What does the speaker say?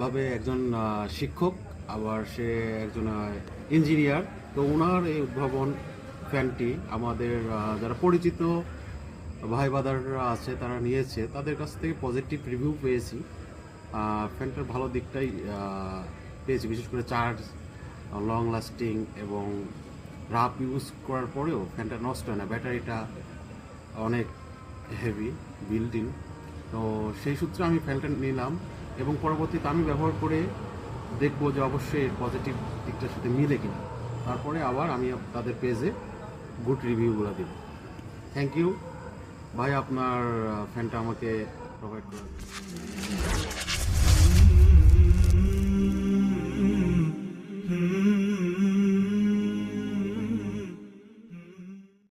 ভাবে একজন শিক্ষক, আবার সে একজন ইঞ্জিনিয়ার তো ওনার এই উদ্ভাবন ফ্যানটি আমাদের যারা পরিচিত ভাই বাদাররা আছে, তারা নিয়েছে। তাদের কাছ থেকে পজিটিভ রিভিউ পেয়েছি। ফ্যানটার ভালো দিকটাই পেয়েছি। বিশেষ করে চার্জ লং লাস্টিং এবং রাফ ইউজ করার পরেও ফ্যানটা নষ্ট হয় না। ব্যাটারিটা অনেক হেভি ইন তো সেই সূত্রে আমি ফ্যানটা নিলাম এবং পরবর্তীতে আমি ব্যবহার করে দেখব যে অবশ্যই এর পজিটিভ দিকটার সাথে মিলে কিনা। তারপরে আবার আমি তাদের পেজে গুড রিভিউগুলো দেব। থ্যাংক ইউ ভাই, আপনার ফ্যানটা আমাকে প্রোভাইড করে।